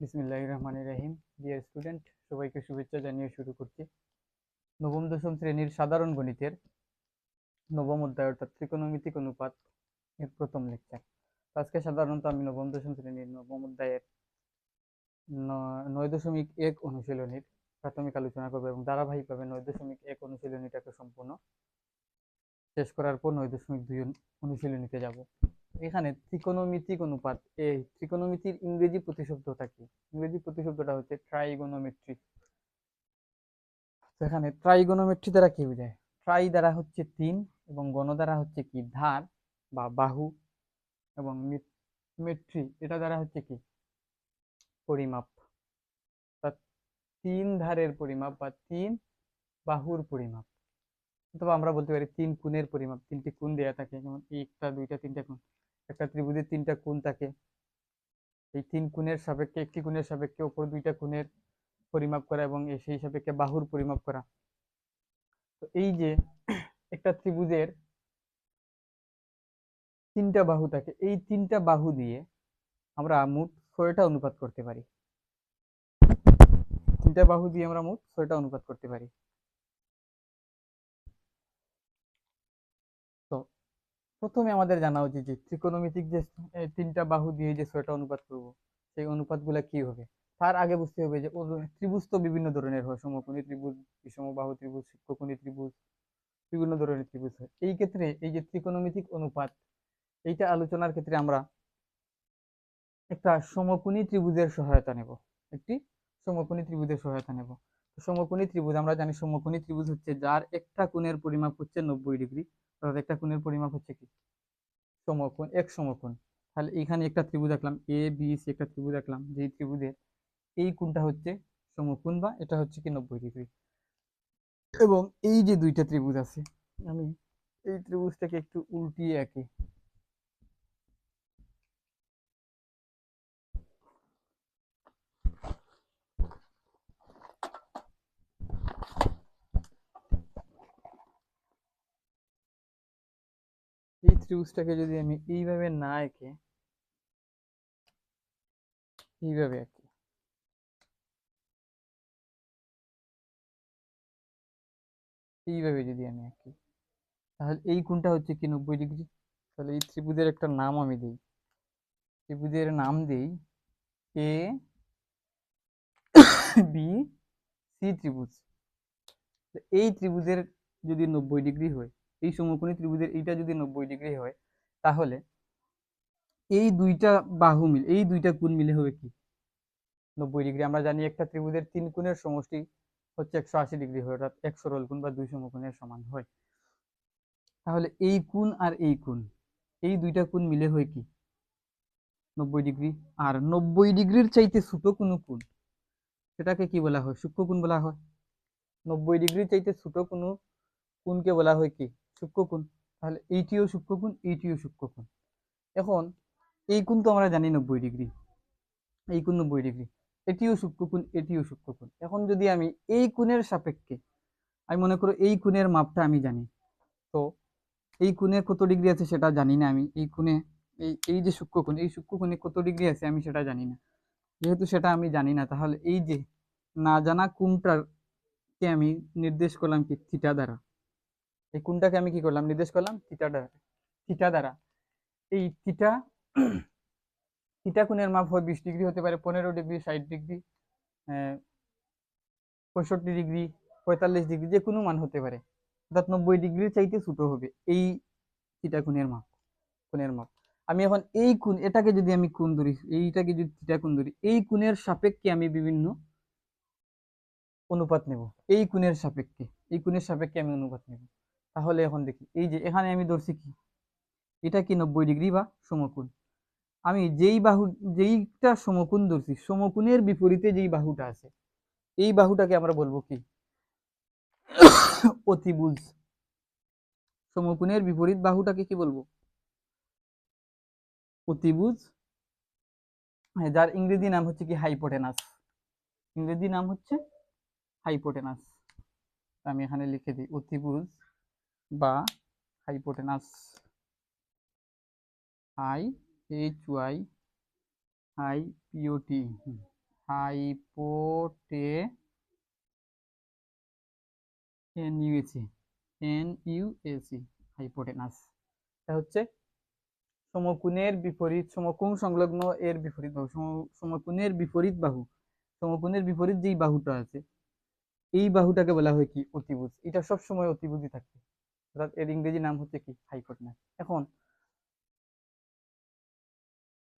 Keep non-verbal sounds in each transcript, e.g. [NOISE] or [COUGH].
বিসমিল্লাহ রহমান রহিম। Dear student সবাইকে শুভেচ্ছা জানিয়ে শুরু করছি। নবম, দশম শ্রেণির সাধারণ গণিতের নবম অধ্যায়, অর্থাৎ ত্রিকোণমিতিক অনুপাত এর প্রথম লেকচার। আজকে সাধারণত আমি নবম, দশম শ্রেণির নবম অধ্যায়ের নয় দশমিক এক অনুশীলনীর প্রাথমিক আলোচনা করব এবং ধারাবাহিকভাবে নয় দশমিক এক অনুশীলনীটাকে সম্পূর্ণ শেষ করার পর নয় দশমিক দুই অনুশীলনীতে যাব। এখানে ত্রিকোণমিতিক অনুপাত এই ত্রিকোণমিতির ইংরেজি প্রতিশব্দটা কি? ইংরেজি প্রতিশব্দটা হচ্ছে ট্রাইগোনোমেট্রি এখানে ট্রাইগোনোমেট্রি দ্বারা কি বোঝায়? ট্রাই দ্বারা হচ্ছে তিন এবং গণ দ্বারা হচ্ছে কি? ধার বা বাহু এবং মেট্রি এটা দ্বারা হচ্ছে কি? পরিমাপ। তিন ধারের পরিমাপ বা তিন বাহুর পরিমাপ। অথবা আমরা বলতে পারি তিন কোণের পরিমাপ, তিনটি কোণ দেয়া থাকে, যেমন একটা, দুইটা, তিনটা কোণ। একটা ত্রিভুজের তিনটা কোণ থাকে। এই তিন কোণের সাপেক্ষে, একটি কোণের সাপেক্ষে অপর দুইটা কোণের পরিমাপ করা এবং সেই সাপেক্ষে বাহুর পরিমাপ করা। তো এই যে একটা ত্রিভুজের তিনটা বাহু থাকে, এই তিনটা বাহু দিয়ে আমরা মোট ছয়টা অনুপাত করতে পারি। তিনটা বাহু দিয়ে আমরা মোট ছয়টা অনুপাত করতে পারি তো প্রথমে আমাদের জানা উচিত যে ত্রিকোণমিতিক যে তিনটা বাহু দিয়ে যে ছয়টা অনুপাত করব, সেই অনুপাতগুলা কি হবে? তার আগে বুঝতে হবে যে ত্রিভুজ তো বিভিন্ন ধরনের হয়, সমকোণী ত্রিভুজ বিষমবাহু ত্রিভুজ সূক্ষ্মকোণী ত্রিভুজ, বিভিন্ন ধরনের ত্রিভুজ হয়। এই ক্ষেত্রে এই যে ত্রিকোণমিতিক অনুপাত, এইটা আলোচনার ক্ষেত্রে আমরা একটা সমকোণী ত্রিভুজের সহায়তা নেব। একটি সমকোণী ত্রিভুজের সহায়তা নেব। সমকোণী ত্রিভুজ, আমরা জানি সমকোণী ত্রিভুজ হচ্ছে যার একটা কোণের পরিমাপ হচ্ছে নব্বই ডিগ্রি। অর্থাৎ একটা কোণের পরিমাপ হচ্ছে কি? সমকোণ, এক সমকোণ। তাহলে এখানে একটা ত্রিভুজ আঁকলাম এ বি সি একটা ত্রিভুজ আঁকলাম। যেই ত্রিভুজের এই কোণটা হচ্ছে সমকোণ বা এটা হচ্ছে কি নব্বই ডিগ্রি। এবং এই যে দুইটা ত্রিভুজ আছে, আমি এই ত্রিভুজটাকে একটু উল্টিয়ে আঁকি এই ত্রিভুজটাকে যদি আমি এইভাবে না এঁকে, এইভাবে আঁকি এইভাবে যদি আমি আঁকি তাহলে এই কোণটা হচ্ছে কি নব্বই ডিগ্রি? তাহলে এই ত্রিভুজের একটা নাম আমি দিই। ত্রিভুজের নাম দিই এ বি সি ত্রিভুজ। এই ত্রিভুজের যদি নব্বই ডিগ্রি হয় এই সমকোণী ত্রিভুজের এইটা যদি নব্বই ডিগ্রি হয়, তাহলে এই দুইটা বাহু মিল, এই দুইটা কোণ মিলে হবে কি? নব্বই ডিগ্রি। আমরা জানি একটা ত্রিভুজের তিন কোণের সমষ্টি হচ্ছে একশো আশি ডিগ্রি হয়, অর্থাৎ এক সরল কোণ বা দুই সমকোণের সমান হয়। তাহলে এই কোণ আর এই কোণ, এই দুইটা কোণ মিলে হয় কি? নব্বই ডিগ্রি। আর নব্বই ডিগ্রির চাইতে ছোট কোনো কোণ, সেটাকে কি বলা হয়? সূক্ষ্ম কোণ বলা হয়। নব্বই ডিগ্রির চাইতে ছোট কোনো কোণকে বলা হয় কি? সূক্ষ্ম কোণ তাহলে এইটিও সূক্ষ্ম কোণ এইটিও সূক্ষ্ম কোণ এখন এই কোণ তো আমরা জানি নব্বই ডিগ্রি। এই কোণ নব্বই ডিগ্রি। এটিও সূক্ষ্ম কোণ এটিও সূক্ষ্ম কোণ এখন যদি আমি এই কোণের সাপেক্ষে, আমি মনে করো এই কোণের মাপটা আমি জানি, তো এই কোণে কত ডিগ্রি আছে সেটা জানি না আমি। এই কোণে, এই এই যে সূক্ষ্ম কোণ এই সূক্ষ্ম কোণে কত ডিগ্রি আছে আমি সেটা জানি না। যেহেতু সেটা আমি জানি না, তাহলে এই যে না জানা কোণটাকে আমি নির্দেশ করলাম কি, থিটা দ্বারা। এই কোণটাকে আমি কি করলাম? নির্দেশ করলাম থিটা দ্বারা। থিটা দ্বারা। এই থিটা থিটা কোণের মাপ হয় বিশ ডিগ্রি হতে পারে, পনেরো ডিগ্রি, ষাট ডিগ্রি পঁয়ষট্টি ডিগ্রি, পঁয়তাল্লিশ ডিগ্রি, যে কোনো মান হতে পারে। অর্থাৎ নব্বই ডিগ্রির চাইতে ছোট হবে এই থিটা কোণের মাপ কোণের মাপ। আমি এখন এই কোণ, এটাকে যদি আমি কোণ ধরি, এইটাকে যদি থিটা কোণ ধরি, এই কোণের সাপেক্ষে আমি বিভিন্ন অনুপাত নেব। এই কোণের সাপেক্ষে, এই কোণের সাপেক্ষে আমি অনুপাত নেব। তাহলে এখন দেখি এই যে এখানে আমি ধরছি কি? এটা কি নব্বই ডিগ্রি বা সমকোণ? আমি যেই বাহু যেইটা সমকোণ ধরছি সমকোণের বিপরীতে যেই বাহুটা আছে এই বাহুটাকে আমরা বলব কি? [COUGHS] অতিভুজ সমকোণের বিপরীত বাহুটাকে কি বলব? অতিভুজ হ্যাঁ, যার ইংরেজি নাম হচ্ছে কি হাইপোটেনাস। ইংরেজি নাম হচ্ছে হাইপোটেনাস। আমি এখানে লিখে দিই অতিভুজ বা hypotenuse hi H Y hi POT hypote N USE N USE hypotenuse এটা হচ্ছে সমকোণের বিপরীত, সমকোণ সংলগ্ন এর বিপরীত বাহু, সম- সমকোণের বিপরীত বাহু, সমকোণের বিপরীত যেই বাহুটা আছে, এই বাহুটাকে বলা হয় কি অতিভুজ, এটা সব সময় অতিভুজই থাকবে অর্থাৎ এর ইংরেজি নাম হচ্ছে কি? হাইপোটেনাস এখন,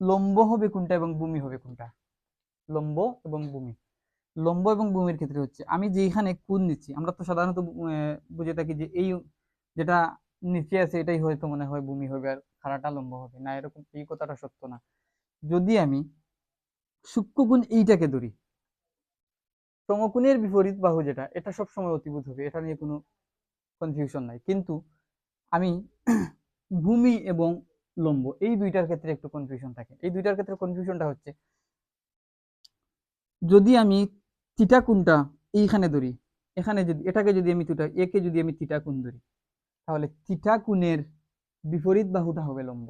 লম্ব হবে কোনটা এবং ভূমি হবে কোনটা? লম্ব এবং ভূমি। লম্ব এবং ভূমির ক্ষেত্রে হচ্ছে, আমি যেখানে কোণ নিচ্ছি, আমরা তো সাধারণত বুঝে থাকি যে এই যেটা নিচে আছে, এটাই হয়তো মনে হয় ভূমি হবে আর খাড়াটা লম্ব হবে। না, এরকম এই কথাটা সত্য না। যদি আমি সূক্ষ্মকোণ এইটাকে ধরি, সমকোণের বিপরীত বাহু যেটা, এটা সবসময় অতিভুজ হবে। এটা নিয়ে কোনো কনফিউশন নাই। কিন্তু আমি [CLEARS THROAT] ভূমি এবং লম্ব, এই দুইটার ক্ষেত্রে একটু কনফিউশন থাকে। এই দুইটার ক্ষেত্রে কনফিউশনটা হচ্ছে, যদি আমি থিটা কোণটা এইখানে ধরি, এখানে যদি, এটাকে যদি আমি থিটা একে যদি আমি থিটা কোণ ধরি, তাহলে থিটা কোণের বিপরীত বাহুটা হবে লম্ব।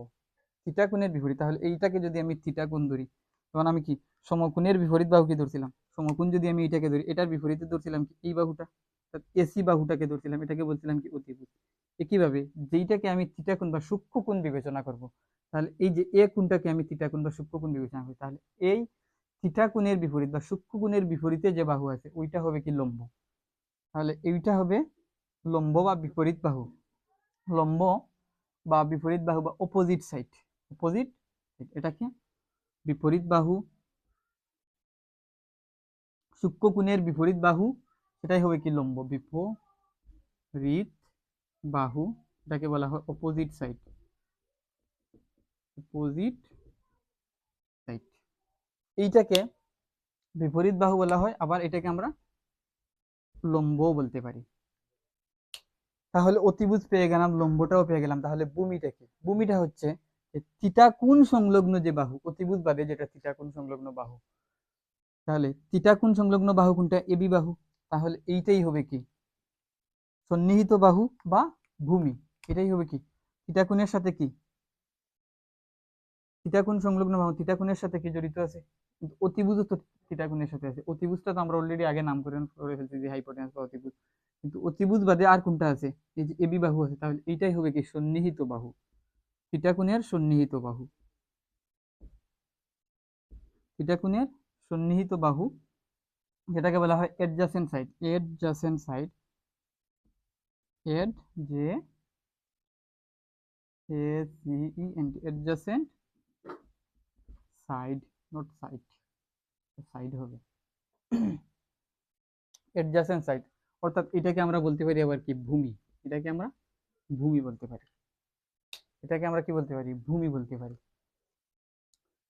থিটা কোণের বিপরীত, তাহলে এইটাকে যদি আমি থিটা কোণ ধরি, তখন আমি কি, সমকোণের বিপরীত বাহুকে ধরছিলাম। সমকোণ যদি আমি এইটাকে ধরি, এটার বিপরীতে ধরছিলাম কি, এই বাহুটা? এসি বাহুটাকে ধরছিলাম, এটাকে বলছিলাম কি অতিভুজ। একইভাবে যেইটাকে আমি কোণ বা সূক্ষ্ম কোণ বিবেচনা করব, তাহলে এই যে এ কোণটাকে আমি কোণ বা সূক্ষ্ম কোণ বিবেচনা করি, তাহলে এই কোণের বিপরীত বা সূক্ষ্ম কোণের বিপরীতে যে বাহু আছে, ওইটা হবে কি লম্ব। তাহলে এইটা হবে লম্ব বা বিপরীত বাহু। লম্ব বা বিপরীত বাহু বা অপোজিট সাইড অপোজিট এটা কি? বিপরীত বাহু, সূক্ষ্ম কোণের বিপরীত বাহু সেটাই হবে কি লম্ব? বিপরীত বাহু, এটাকে বলা হয় অপোজিট সাইড অপোজিট সাইড এইটাকে বিপরীত বাহু বলা হয়, আবার এটাকে আমরা লম্ব বলতে পারি। তাহলে অতিভুজ পেয়ে গেলাম, লম্বটাও পেয়ে গেলাম। তাহলে ভূমিটা কি ভূমিটা হচ্ছে যে থিটা কোণ সংলগ্ন যে বাহু, অতিভুজ বাদে যেটা থিটা কোণ সংলগ্ন বাহু। তাহলে থিটা কোণ সংলগ্ন বাহু কোনটা? এবি বাহু। তাহলে এইটাই হবে কি? সন্নিহিত বাহু বা ভূমি, এটাই হবে কি? থিটা কোণের সাথে কি? থিটা কোণ সংলগ্ন বাহু থিটা কোণের সাথে কি জড়িত আছে? কিন্তু অতিভুজও তো থিটা কোণের সাথে আছে। অতিভুজটা তো আমরা অলরেডি আগে নামকরণ করে ফেলছি যে হাইপোটেনাস বা অতিভুজ। কিন্তু অতিভুজ বাদে আর কোনটা আছে? এই যে এবি বাহু আছে, তাহলে এইটাই হবে কি? সন্নিহিত বাহু। থিটা কোণের সন্নিহিত বাহু। থিটা কোণের সন্নিহিত বাহু যেটাকে বলা হয় adjacent side adjacent side A D J A C E N adjacent side not side side হবে। অ্যাডজাসেন্ট সাইড অর্থাৎ এটাকে আমরা বলতে পারি আবার কি? ভূমি। এটাকে আমরা ভূমি বলতে পারি। এটাকে আমরা কি বলতে পারি? ভূমি বলতে পারি।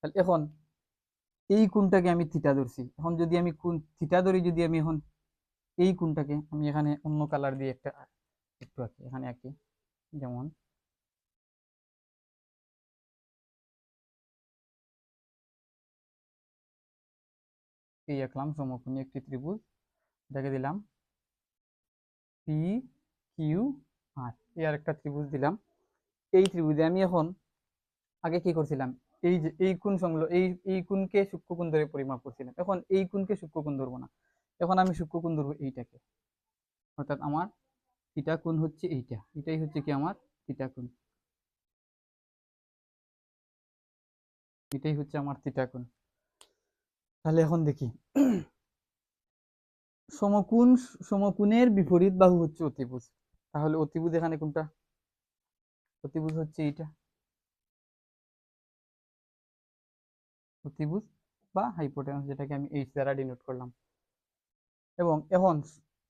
তাহলে এখন এই কোণটাকে আমি থিটা ধরছি। এখন যদি আমি কোন থিটা ধরি, যদি আমি এখন এই কোণটাকে আমি এখানে অন্য কালার দিয়ে একটা একটু আঁকি, এখানে আঁকি, যেমন এই আঁকলাম সমকোণী একটি ত্রিভুজ, এটাকে দিলাম পি কিউ আর এই আর একটা ত্রিভুজ দিলাম। এই ত্রিভুজে আমি এখন আগে কি করছিলাম? এই যে, এই কোণ সংল এই এই কোণকে সূক্ষ্মকোণ ধরে পরিমাপ করছিলাম এখন এই কোণকে সূক্ষ্মকোণ ধরবো না। এখন আমি সূক্ষ্মকোণ ধরবো এইটাকে। অর্থাৎ আমার থিটা কোণ হচ্ছে এইটা। এটাই হচ্ছে কি আমার থিটা কোণ। এটাই হচ্ছে আমার থিটা কোণ। তাহলে এখন দেখি। সমকোণ, সমকোণের বিপরীত বাহু হচ্ছে অতিভুজ। তাহলে অতিভুজ এখানে কোনটা? অতিভুজ হচ্ছে এইটা। অতিভুজ বা হাইপোটেনাস যেটাকে আমি এইচ দ্বারা ডিনোট করলাম। এবং এখন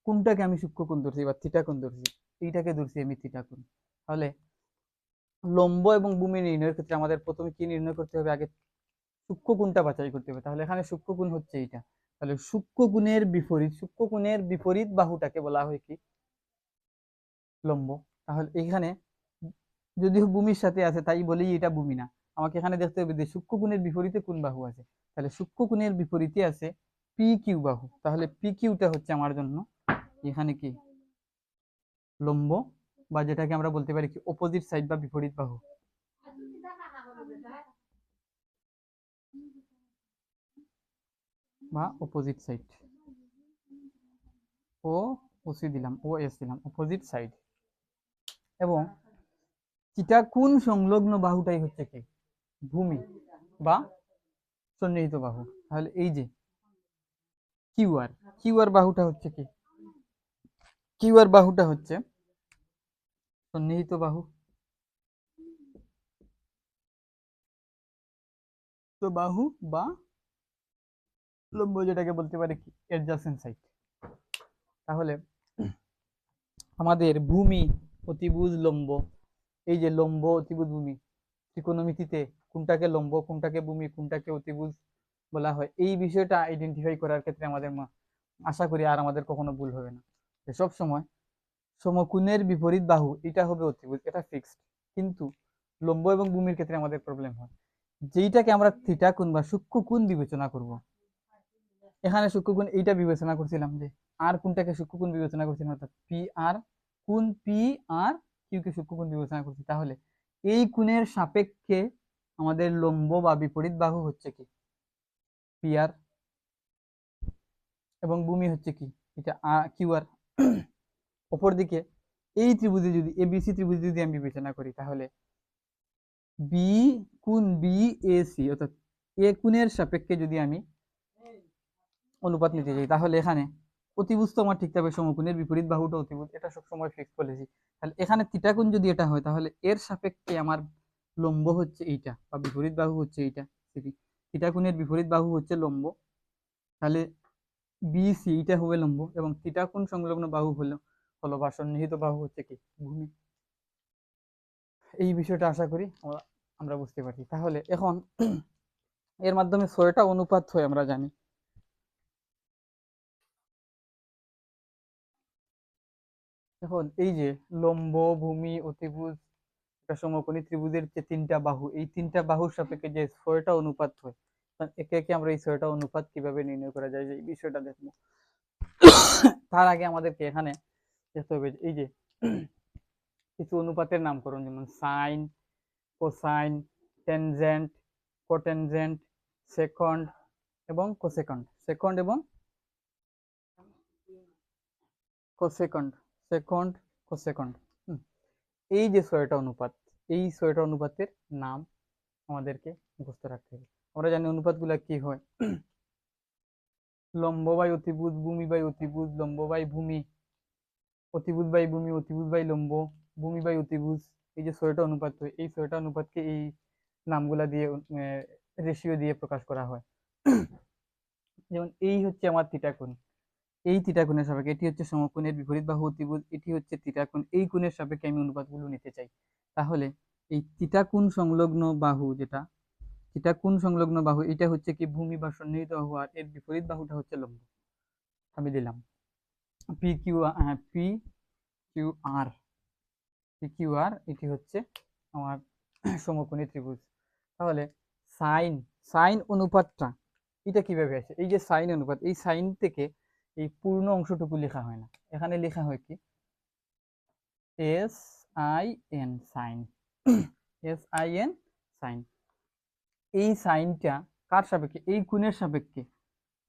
কোনটাকে আমি সূক্ষ্মকোণ ধরছি বা থিটা কোণ ধরছি, এইটাকে ধরছি আমি থিটা কোণ। তাহলে লম্ব এবং ভূমি নির্ণয়ের ক্ষেত্রে আমাদের প্রথমে কি নির্ণয় করতে হবে? আগে সূক্ষ্মকোণটা বাছাই করতে হবে। তাহলে এখানে সূক্ষ্মকোণ হচ্ছে এইটা। তাহলে সূক্ষ্মকোণের বিপরীত সূক্ষ্মকোণের বিপরীত বাহুটাকে বলা হয় কি? লম্ব। তাহলে এখানে যদিও ভূমির সাথে আছে, তাই বলেই এটা ভূমি না। আমাকে এখানে দেখতে হবে যে সূক্ষ্মকোণের বিপরীতে কোন বাহু আছে। তাহলে সূক্ষ্মকোণের বিপরীতে আছে পি কিউ বাহু। তাহলে পি কিউটা হচ্ছে আমার জন্য এখানে কি? লম্ব বা যেটাকে আমরা বলতে পারি কি অপোজিট সাইড বা বিপরীত বাহু। বা অপোজিট সাইড ও ওসি দিলাম ও এস দিলাম অপোজিট সাইড এবং চিটা কোন সংলগ্ন বাহুটাই হচ্ছে কি? ভূমি বা সন্নিহিত বাহু। তাহলে এই যে কিউআর কিউআর বাহুটা হচ্ছে কি? কিউআর বাহুটা হচ্ছে সন্নিহিত বাহু। তো বাহু বা লম্ব যেটাকে বলতে পারে কি অ্যাডজাসেন্ট সাইড তাহলে আমাদের ভূমি অতিভুজ লম্ব, এই যে লম্ব অতিভুজ ভূমি ত্রিকোণমিতিতে কোনটাকে লম্ব, কোনটাকে ভূমি, কোনটাকে অতিভুজ বলা হয়, এই বিষয়টা আইডেন্টিফাই করার ক্ষেত্রে আমাদের আশা করি আর আমাদের কখনো ভুল হবে না। সব সময় সমকোণের বিপরীত বাহু, এটা হবে অতিভুজ, এটা ফিক্সড কিন্তু লম্ব এবং ভূমির ক্ষেত্রে আমাদের প্রবলেম হয়। যেইটাকে আমরা থিটা কোণ বা সূক্ষ্ম কোণ বিবেচনা করব। এখানে সূক্ষ্ম কোণ এইটা বিবেচনা করছিলাম যে আর কোনটাকে সূক্ষ্ম কোণ বিবেচনা করছিলাম, অর্থাৎ পি আর কোন পি আর কিউকে সূক্ষ্ম কোণ বিবেচনা করছি। তাহলে এই কোণের সাপেক্ষে আমাদের লম্ব বা বিপরীত বাহু হচ্ছে কি? পি আর এবং ভূমি হচ্ছে কি? এটা কিউ আর [CLEARS THROAT] অপরদিকে এই ত্রিভুজে যদি এবিসি ত্রিভুজ যদি আমি বিবেচনা করি, তাহলে বি কোণ বি এ সি অর্থাৎ এ কোণের সাপেক্ষে যদি আমি অনুপাত নিতে চাই তাহলে এখানে অতিভুজ তো আমার ঠিক থাকবে, সমকোণের বিপরীত বাহুটা অতিভুজ, এটা সবসময় ফিক্স বলেছি। তাহলে এখানে থিটা কোণ যদি এটা হয়, তাহলে এর সাপেক্ষে আমার লম্ব হচ্ছে এইটা, বা বিপরীত বাহু হচ্ছে এইটা থিটা কোণের বিপরীত বাহু হচ্ছে লম্ব, তাহলে বিসি এইটা হবে লম্ব, এবং থিটা কোণ সংলগ্ন বাহু হলো হলো বা সন্নিহিত বাহু হচ্ছে কি? ভূমি। এই বিষয়টা আশা করি আমরা- আমরা বুঝতে পারি তাহলে এখন এর মাধ্যমে ছয়টা অনুপাত হয় আমরা জানি। এখন এই যে লম্ব, ভূমি, অতিভুজ সমকোণী ত্রিভুজের যে তিনটা বাহু, এই তিনটা বাহুর সাপেক্ষে যে ছয়টা অনুপাত হয় একে একে আমরা এই ছয়টা অনুপাত কীভাবে নির্ণয় করা যায় এই বিষয়টা দেখব। তার আগে আমাদেরকে এখানে দেখতে হবে এই যে কিছু অনুপাতের নামকরণ, যেমন sine, cosine, tangent, cotangent, secant এবং কোসেকন্ড, সেকন্ড এবং কোসেকন্ড। সেকন্ড কোসেকন্ড এই যে ছয়টা অনুপাত, এই ছয়টা অনুপাতের নাম আমাদেরকে মুখস্থ রাখতে হবে। আমরা জানি অনুপাতগুলা কি হয়? লম্ব বাই অতিভুজ, ভূমি বাই অতিভুজ, লম্ব বাই ভূমি। অতিভুজ বাই ভূমি, অতিভুজ বাই লম্ব, ভূমি বাই অতিভুজ। এই যে ছয়টা অনুপাত হয় এই ছয়টা অনুপাতকে এই নামগুলা দিয়ে রেশিও দিয়ে প্রকাশ করা হয়। যেমন এই হচ্ছে আমার থিটা কোণ। এই থিটা কোণের সাপেক্ষে, এটি হচ্ছে সমকোণের বিপরীত বাহু অতিভুজ এটি হচ্ছে থিটা এই কোণের সাপেক্ষে আমি অনুপাতগুলো নিতে চাই। তাহলে এই থিটা কোণ সংলগ্ন বাহু যেটা থিটা কোণ সংলগ্ন বাহু, এটা হচ্ছে কি ভূমি বা সন্নিহিত বাহু, আর এর বিপরীত বাহুটা হচ্ছে লম্ব। আমি দিলাম। P Q P Q R P Q R এটি হচ্ছে আমার সমকোণী ত্রিভুজ। তাহলে সাইন সাইন অনুপাতটা, এটা কীভাবে আসে? এই যে সাইন অনুপাত, এই সাইন থেকে এই পূর্ণ অংশটুকু লেখা হয় না। এখানে লেখা হয় কি? S I N sine S I N sine এই সাইনটা কার সাপেক্ষে? এই কোণের সাপেক্ষে।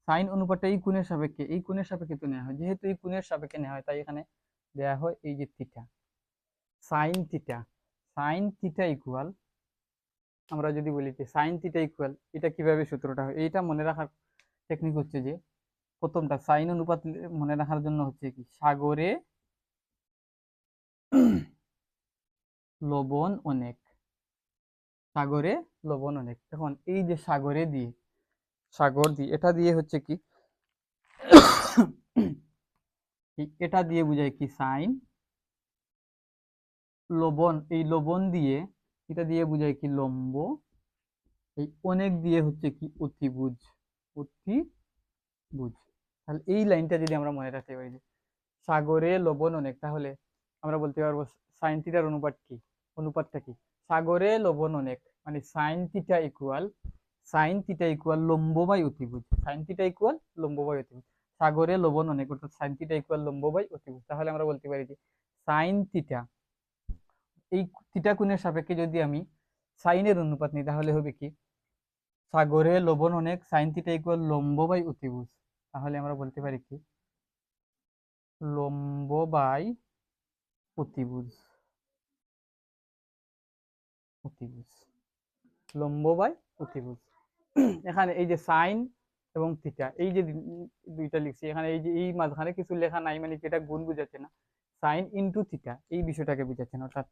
সাইন অনুপাতটা এই কোণের সাপেক্ষে। এই কোণের সাপেক্ষে তো নেওয়া হয়। যেহেতু এই কোণের সাপেক্ষে নেওয়া হয়, তাই এখানে দেয়া হয় এই যে theta sine theta sine theta equal আমরা যদি বলি যে সাইন থিটা ইকুয়াল এটা কীভাবে সূত্রটা হয়? এইটা মনে রাখার টেকনিক হচ্ছে যে প্রথমটা সাইন অনুপাত মনে রাখার জন্য হচ্ছে কি, সাগরে লবণ অনেক। সাগরে লবণ অনেক। এখন এই যে সাগরে দিয়ে, সাগর দিয়ে, এটা দিয়ে হচ্ছে কি এটা দিয়ে বোঝায় কি সাইন, লবণ, এই লবণ দিয়ে, এটা দিয়ে বোঝায় কি লম্ব, এই অনেক দিয়ে হচ্ছে কি অতিভুজ অতিভুজ। তাহলে এই লাইনটা যদি আমরা মনে রাখতে পারি যে সাগরে লবণ অনেক, তাহলে আমরা বলতে পারব সাইন থিটার অনুপাত কি? অনুপাতটা কি? সাগরে লবণ অনেক মানে sine theta equal sine theta equal লম্ব বাই অতিভুজ। সাইন থিটা ইকুয়াল লম্ব বাই অতিভুজ। সাগরে লবণ অনেক, অর্থাৎ সাইন থিটা ইকুয়াল লম্ব বাই অতিভুজ। তাহলে আমরা বলতে পারি যে সাইন থিটা এই থিটা কোণের সাপেক্ষে যদি আমি সাইনের অনুপাত নিই, তাহলে হবে কি? সাগরে লবণ অনেক সাইন থিটা ইকুয়াল লম্ব বাই অতিভুজ। তাহলে আমরা বলতে পারি কি? লম্ব বাই অতিভুজ। অতিভুজ। লম্ব বাই অতিভুজ। এখানে এই যে সাইন এবং থিটা এই যে দুইটা লিখছি, এখানে এই যে, এই মাঝখানে কিছু লেখা নাই মানে এটা গুণ বুঝাচ্ছে না। সাইন ইনটু থিটা এই বিষয়টাকে বুঝাচ্ছে না, অর্থাৎ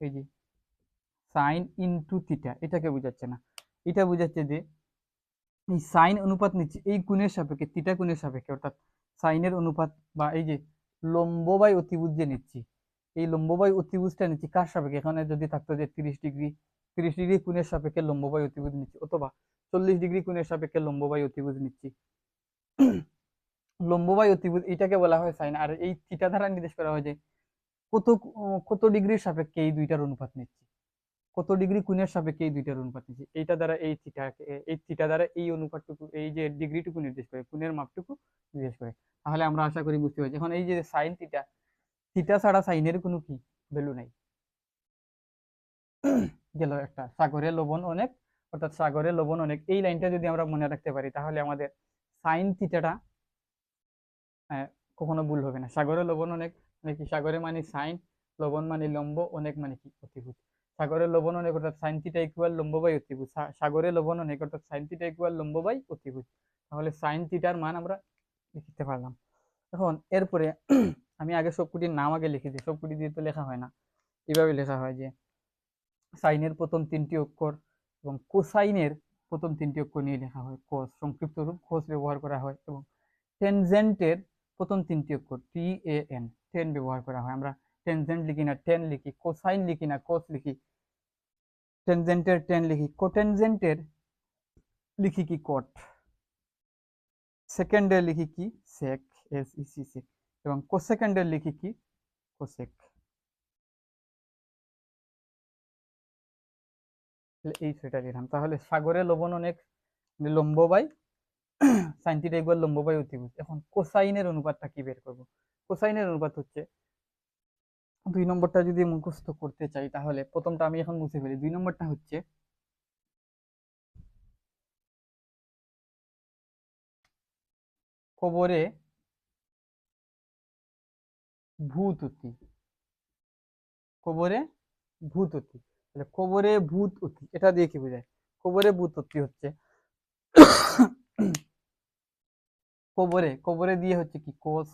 এই যে সাইন ইনটু থিটা এটাকে বুঝাচ্ছে না। এটা বুঝাচ্ছে যে এই সাইন অনুপাত নিচ্ছে, এই কোণের সাপেক্ষে থিটা কোণের সাপেক্ষে, অর্থাৎ সাইনের অনুপাত বা এই যে লম্ব বাই অতিভুজ যে নিচ্ছি, এই লম্ব বাই অতিভুজটা নিচ্ছি কার সাপেক্ষে? এখানে যদি থাকতো যে তিরিশ ডিগ্রি তিরিশ ডিগ্রি কোণের সাপেক্ষে লম্ব বাই অতিভুজ নিচ্ছি, অথবা চল্লিশ ডিগ্রি কোণের সাপেক্ষে লম্ব বাই অতিভুজ নিচ্ছি। লম্ব বাই অতিভুজ, এটাকে বলা হয় সাইন, আর এই থিটা দ্বারা নির্দেশ করা হয় যে কত কত ডিগ্রির সাপেক্ষে এই দুইটার অনুপাত নিচ্ছি। কত ডিগ্রি কোণের সাপেক্ষে এই দুইটার অনুপাত নিচ্ছি এইটা দ্বারা এই থিটাকে এই থিটা দ্বারা এই অনুপাতটুকু, এই যে ডিগ্রিটুকু নির্দেশ করে, কোণের মাপটুকু নির্দেশ করে। তাহলে আমরা আশা করি বুঝতে পারছি। এখন এই যে সাইন থিটা থিটা ছাড়া সাইনের কোনো কি ভ্যালু নাই। গেল একটা। সাগরে লবণ অনেক, অর্থাৎ সাগরে লবণ অনেক। এই লাইনটা যদি আমরা মনে রাখতে পারি, তাহলে আমাদের সাইন থিটাটা কখনো ভুল হবে না। সাগরে লবণ অনেক মানে কি? সাগরে মানে সাইন লবণ মানে লম্ব, অনেক মানে কি? অতিভুজ। সাগরে লবণ অর্থাৎ সাইন থিটা ইকুয়াল লম্ব বাই অতিভুজ সাগরে লবণ অর্থাৎ সাইন থিটা ইকুয়াল লম্ব বাই অতিভুজ তাহলে সাইন থিটার মান আমরা লিখতে পারলাম। এখন এরপরে [CLEARS THROAT] আমি আগে সবকুটির নাম আগে লিখে দিই। সবকুটি দিয়ে তো লেখা হয় না। এভাবে লেখা হয় যে, সাইনের প্রথম তিনটি অক্ষর এবং কোসাইনের প্রথম তিনটি অক্ষর নিয়ে লেখা হয়। কোস, সংক্ষিপ্ত রূপ, কোস ব্যবহার করা হয় এবং টেনজেন্টের প্রথম তিনটি অক্ষর, টি এ এন, টেন ব্যবহার করা হয়। আমরা টেনজেন্ট লিখি না, টেন লিখি, কোসাইন লিখি না, কোস লিখি। টেনজেন্টের টেন লিখি কোটেনজেন্টের লিখি কি কট সেকেন্ডের লিখি কি সেক এস ই সি সেক এবং কোসেকেন্ডের লিখি কি কোসেক এই সেটা লিখলাম। তাহলে সাগরে লবণ অনেক মানে লম্ব বাই [CLEARS THROAT] সাইন থিটা লম্ব বাই অতিভুজ। এখন কোসাইনের অনুপাতটা কি বের করব? কোসাইনের অনুপাত হচ্ছে দুই নম্বরটা যদি মুখস্থ করতে চাই, তাহলে প্রথমটা আমি এখন মুছে ফেলি। দুই নম্বরটা হচ্ছে কবরে ভূত কবরে ভূত অতি তাহলে কবরে ভূত অতি এটা দিয়ে কি বোঝায়? কবরে ভূত অতি হচ্ছে কবরে কবরে দিয়ে হচ্ছে কি? কোষ,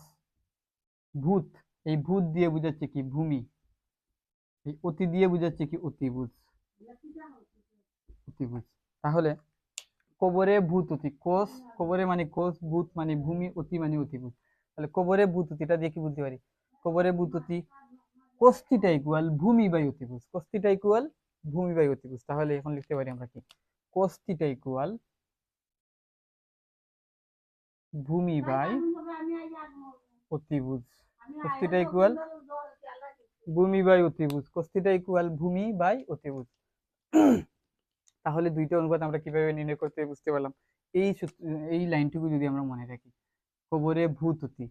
ভূত। এই ভূত দিয়ে বুঝাচ্ছে কি ভূমি, এই অতি দিয়ে বুঝাচ্ছে কি অতিভুজ অতিভুজ তাহলে কবরে ভূত অতি, কোষ, কবরে মানে কোষ, ভূত মানে ভূমি, অতি মানে অতিভুজ তাহলে কবরে ভূত অতি এটা দিয়ে কি বুঝতে পারি? কবরে ভূত অতি কোষ্টিটা ইকুয়াল ভূমি বাই অতিভুজ কোষ্টিটা ইকুয়াল ভূমি বাই অতিভুজ তাহলে এখন লিখতে পারি আমরা কি? কোষ্টিটা ইকুয়াল ভূমি বাই অতিভুজ কোষ্টিটা ইকুয়াল ভূমি বাই অতিভুজ। কোষ্টিটা ইকুয়াল ভূমি বাই অতিভুজ। [CLEARS THROAT] তাহলে দুইটা অনুপাত আমরা কীভাবে নির্ণয় করতে বুঝতে পারলাম। এই এই লাইনটুকু যদি আমরা মনে রাখি। কবরে ভূত অতি।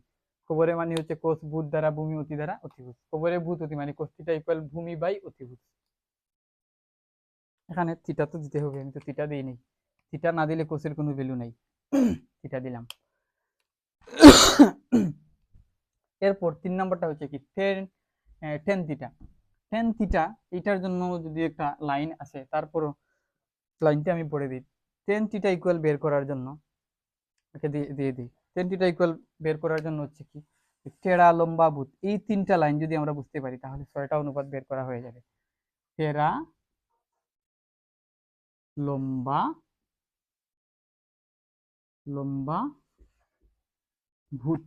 কবরে মানে হচ্ছে কোষ ভূত দ্বারা ভূমি অতি দ্বারা অতিভুজ। কবরে ভূত অতি মানে কোষ্টিটা ইকুয়াল ভূমি বাই অতিভুজ। এখানে থিটা তো দিতে হবে আমি তো থিটা দিই নেই। থিটা না দিলে কোষের কোনো ভ্যালু নাই। [CLEARS THROAT] থিটা দিলাম। [CLEARS THROAT] এরপর তিন নম্বরটা হচ্ছে কি tan tan theta tan theta এটার জন্য যদি একটা লাইন আছে তারপরও লাইনটা আমি পড়ে দিই। টেন থিটা ইকুয়াল বের করার জন্য, ওকে দিয়ে দিয়ে দিই। টেন থিটা ইকুয়াল বের করার জন্য হচ্ছে কি, টেরা, লম্বা, ভূত, এই তিনটা লাইন যদি আমরা বুঝতে পারি, তাহলে ছয়টা অনুপাত বের করা হয়ে যাবে। টেরা, লম্বা লম্বা, ভূত,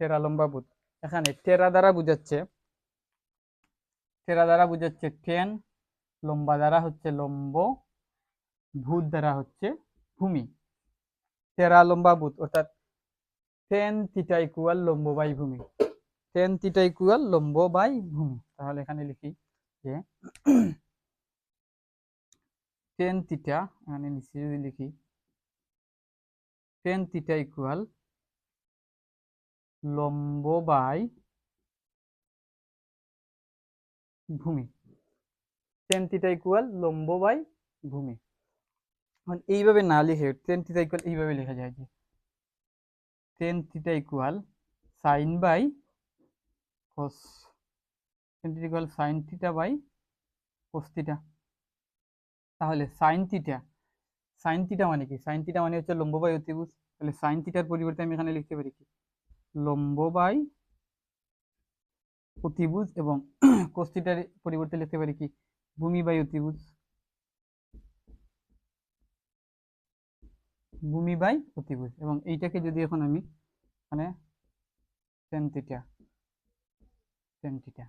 টেরা, লম্বা, ভূত। এখানে টেরা দ্বারা বুঝাচ্ছে। টেরা দ্বারা বুঝাচ্ছে টেন, লম্বা দ্বারা হচ্ছে লম্ব, ভূত দ্বারা হচ্ছে ভূমি। টেরা লম্বা ভূত, অর্থাৎ টেন থিটা ইকুয়াল লম্ব বাই ভূমি। টেন থিটা ইকুয়াল লম্ব বাই ভূমি। তাহলে এখানে লিখি যে টেন থিটা, এখানে নিচে যদি লিখি, টেন থিটা ইকুয়াল লম্ব বাই ভূমি। টেন থিটা ইকুয়াল লম্ব বাই ভূমি। এইভাবে না লিখে টেন থিটা ইকুয়াল এইভাবে লেখা যায় যে tan theta equal sine by cos tan theta equal sine theta by cos theta তাহলে সাইন থিটা সাইন থিটা মানে কি? সাইন থিটা মানে হচ্ছে লম্ব বাই অতিভুজ। তাহলে সাইন থিটার পরিবর্তে আমি এখানে লিখতে পারি কি? লম্ব বাই অতিভুজ এবং [CLEARS THROAT] কোস থিটার পরিবর্তে লিখতে পারি কি? ভূমি বাই অতিভুজ। ভূমি বাই অতিভুজ। এবং এইটাকে যদি এখন আমি মানে টেন থিটা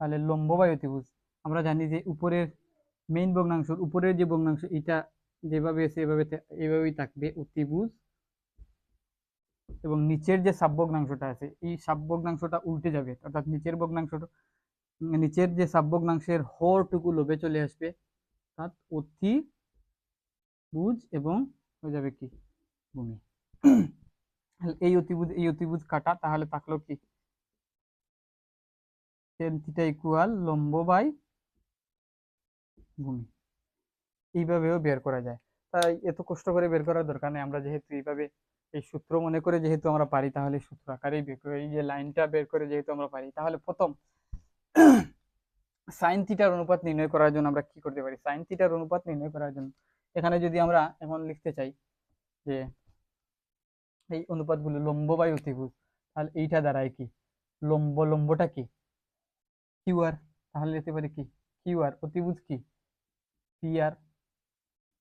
তাহলে লম্ব বাই অতিভুজ। আমরা জানি যে উপরের মেইন ভগ্নাংশ, উপরের যে ভগ্নাংশ এটা যেভাবে আছে, এভাবে এভাবেই থাকবে অতিভুজ। এবং নিচের যে সাবভগ্নাংশটা আছে, এই সাবভগ্নাংশটা উল্টে যাবে। অর্থাৎ নিচের ভগ্নাংশটা, নিচের যে সাবভগ্নাংশের হরটুকু লোভে চলে আসবে, অর্থাৎ অতিভুজ এবং হয়ে যাবে কি? ভূমি। এই অতিভুজ এই অতিভুজ কাটা, তাহলে থাকল কি? ইকুয়াল লম্ব বাই ভূমি। এইভাবেও বের করা যায়। তাই এত কষ্ট করে বের করার দরকার নেই। আমরা যেহেতু এইভাবে এই সূত্র মনে করে যেহেতু আমরা পারি, তাহলে সূত্র আকারেই বের করে, এই যে লাইনটা বের করে যেহেতু আমরা পারি, তাহলে প্রথম সাইন থিটার অনুপাত নির্ণয় করার জন্য আমরা কি করতে পারি? সাইন থিটার অনুপাত নির্ণয় করার জন্য এখানে যদি আমরা এখন লিখতে চাই যে এই অনুপাতগুলো লম্ব বাই অতিভুজ, তাহলে এইটা দাঁড়ায় কি? লম্ব, লম্বটা কি? কিউ আর তাহলে লিখতে পারি কি? কিউ আর অতিভুজ কি? পি আর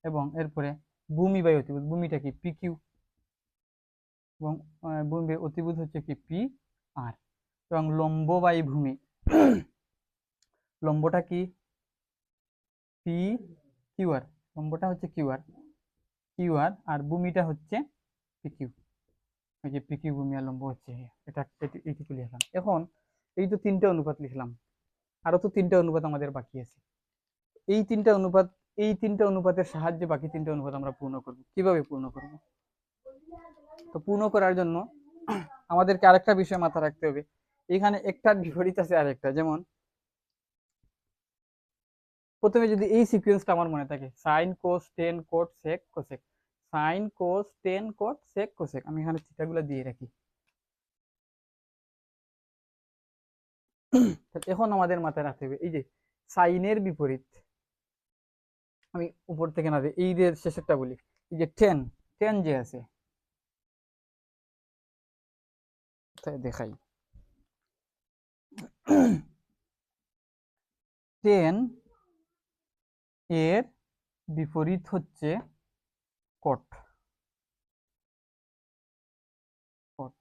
এবং এরপরে ভূমি বাই অতিভুজ, ভূমিটা কি? পি কিউ এবং বাই অতিভুজ হচ্ছে কি? P R. এবং লম্ব বাই ভূমি লম্বটা কি? পি কিউ আর লম্বটা হচ্ছে কিউ আর কিউ আর ভূমিটা হচ্ছে পিকিউ ওই যে পি কিউ ভূমি আর লম্ব হচ্ছে এটা এইটুকু লিখলাম এখন এই তো তিনটা অনুপাত লিখলাম। আরও তো তিনটা অনুপাত আমাদের বাকি আছে। এই তিনটা অনুপাত, এই তিনটা অনুপাতের সাহায্যে বাকি তিনটা অনুপাত আমরা পূর্ণ করব। কীভাবে পূর্ণ করব? তো পূর্ণ করার জন্য আমাদেরকে আরেকটা বিষয় মাথা রাখতে হবে। এখানে একটার বিপরীত আছে আরেকটা, যেমন প্রথমে যদি এই সিকোয়েন্সটা আমার মনে থাকে sine cos tan cot sec cosec sine cos tan cot sec cosec আমি এখানে থিটাগুলো দিয়ে রাখি। এখন আমাদের মাথায় রাখতে হবে, এই যে সাইনের বিপরীত, আমি উপর থেকে না এই যে শেষেরটা বলি, এই যে টেন টেন যে আছে কোথায় দেখাই। [CLEARS THROAT] টেন এর বিপরীত হচ্ছে কট কট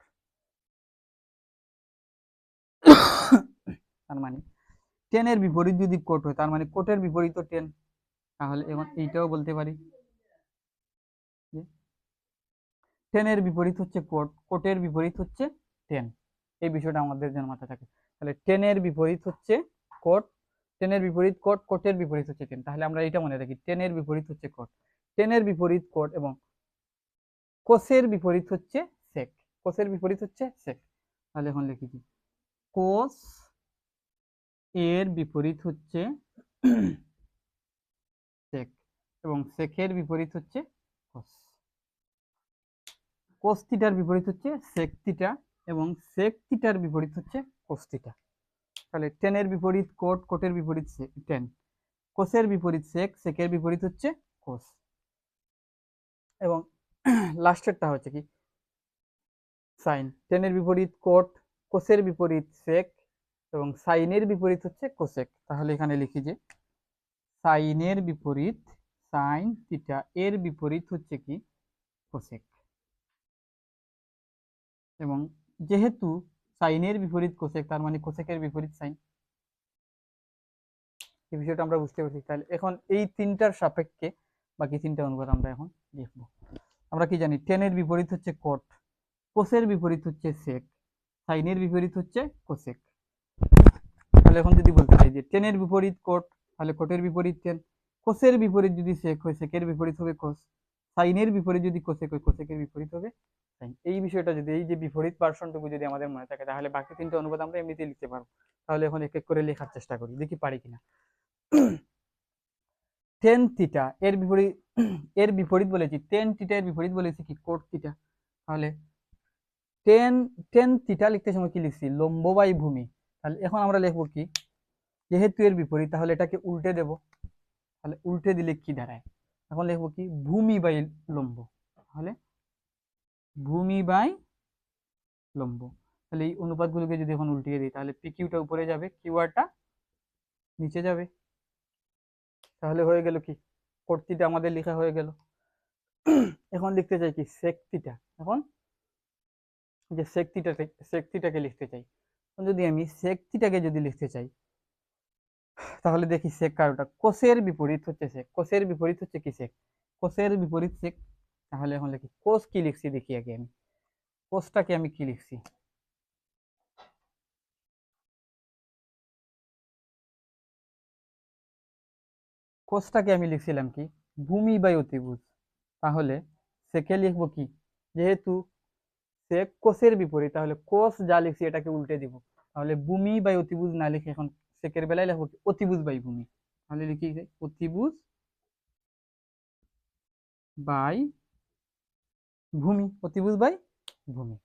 [COUGHS] তার মানে টেনের বিপরীত যদি কোট হয় তার মানে কোটের বিপরীত টেন তাহলে এখন এইটাও বলতে পারি। টেনের বিপরীত হচ্ছে কোট কোটের বিপরীত হচ্ছে টেন এই বিষয়টা আমাদের জন্য মাথায় থাকে। তাহলে টেনের বিপরীত হচ্ছে কোট টেনের বিপরীত কোট কোটের বিপরীত হচ্ছে টেন তাহলে আমরা এটা মনে রাখি টেনের বিপরীত হচ্ছে কোট টেনের বিপরীত কোট এবং কোষের বিপরীত হচ্ছে সেক কোষের বিপরীত হচ্ছে সেক তাহলে এখন লিখি কি? কোষ এর বিপরীত হচ্ছে [CLEARS THROAT] সেক এবং সেকের বিপরীত হচ্ছে কোষ কোস থিটার বিপরীত হচ্ছে সেক থিটা এবং সেক থিটার বিপরীত হচ্ছে কোস তাহলে টেনের বিপরীত কোট কোটের বিপরীত টেন কোসের বিপরীত সেক সেকের বিপরীত হচ্ছে কোস এবং [CLEARS THROAT] লাস্টেরটা হচ্ছে কি? সাইন টেনের বিপরীত কোট কোসের বিপরীত সেক এবং সাইনের বিপরীত হচ্ছে কোসেক তাহলে এখানে লিখি যে সাইনের বিপরীত সাইন থিটা এর বিপরীত হচ্ছে কি? কোসেক এবং যেহেতু সাইনের বিপরীত কোসেক তার মানে কোসেকের বিপরীত সাইন। এই বিষয়টা আমরা বুঝতে পারছি। তাহলে এখন এই তিনটার সাপেক্ষে বাকি তিনটা অনুপাত আমরা এখন লিখব। আমরা কি জানি? টেনের বিপরীত হচ্ছে কোট কোসের বিপরীত হচ্ছে সেক সাইনের বিপরীত হচ্ছে কোসেক তাহলে এখন যদি বলতে চাই যে টেনের বিপরীত কোট তাহলে কোটের বিপরীত টেন কোসের বিপরীত যদি সেক হয় সেকের বিপরীত হবে কোস সাইনের বিপরীত যদি কোসেক হয় কোসেকের বিপরীত হবে। সাইন এই বিষয়টা যদি, এই যে বিপরীত পার্সনটুকু যদি আমাদের মনে থাকে, তাহলে বাকি তিনটা অনুপাত আমরা এমনিতেই লিখতে পারব। তাহলে এখন এক এক করে লেখার চেষ্টা করি, দেখি পারি কিনা। [CLEARS THROAT] টেন থিটা এর বিপরীত [CLEARS THROAT] এর বিপরীত বলেছি। টেন থিটা এর বিপরীত বলেছি কি? কোট থিটা তাহলে টেন টেন থিটা লিখতে সময় কি লিখছি? লম্ব ভূমি। তাহলে এখন আমরা লিখব কি? যেহেতু এর বিপরীত, তাহলে এটাকে উল্টে দেব। তাহলে উল্টে দিলে কি দাঁড়ায়? এখন লিখব কি? ভূমি বাই লম্ব। তাহলে ভূমি বাই লম্ব। তাহলে এই অনুপাতগুলোকে যদি এখন উল্টিয়ে দিই, তাহলে পি কিউটা উপরে যাবে কিউআরটা নিচে যাবে। তাহলে হয়ে গেল কি? কর্তিটা আমাদের লেখা হয়ে গেল। এখন লিখতে চাই কি? সেক্তিটা। এখন যে সেক্তিটাকে সেক্তিটাকে লিখতে চাই। যদি আমি সেক্তিটাকে যদি লিখতে চাই তাহলে দেখি সেক কারোটা। কোষের বিপরীত হচ্ছে সেক কোষের বিপরীত হচ্ছে কি সেক কোষের বিপরীত সেক তাহলে এখন লিখি কোষ কি লিখছি দেখি আগে আমি। কোষটাকে আমি কি লিখছি? কোষটাকে আমি লিখছিলাম কি? ভূমি বাই অতিভুজ। তাহলে সেকে লিখব কি? যেহেতু সে কোষের বিপরীত, তাহলে কোষ যা লিখছি এটাকে উল্টে দিব। তাহলে ভূমি বাই অতিভুজ না লিখে এখন সেকের বেলায় লেখো অতিভুজ বাই ভূমি তাহলে লিখি অতিভুজ বাই ভূমি অতিভুজ বাই ভূমি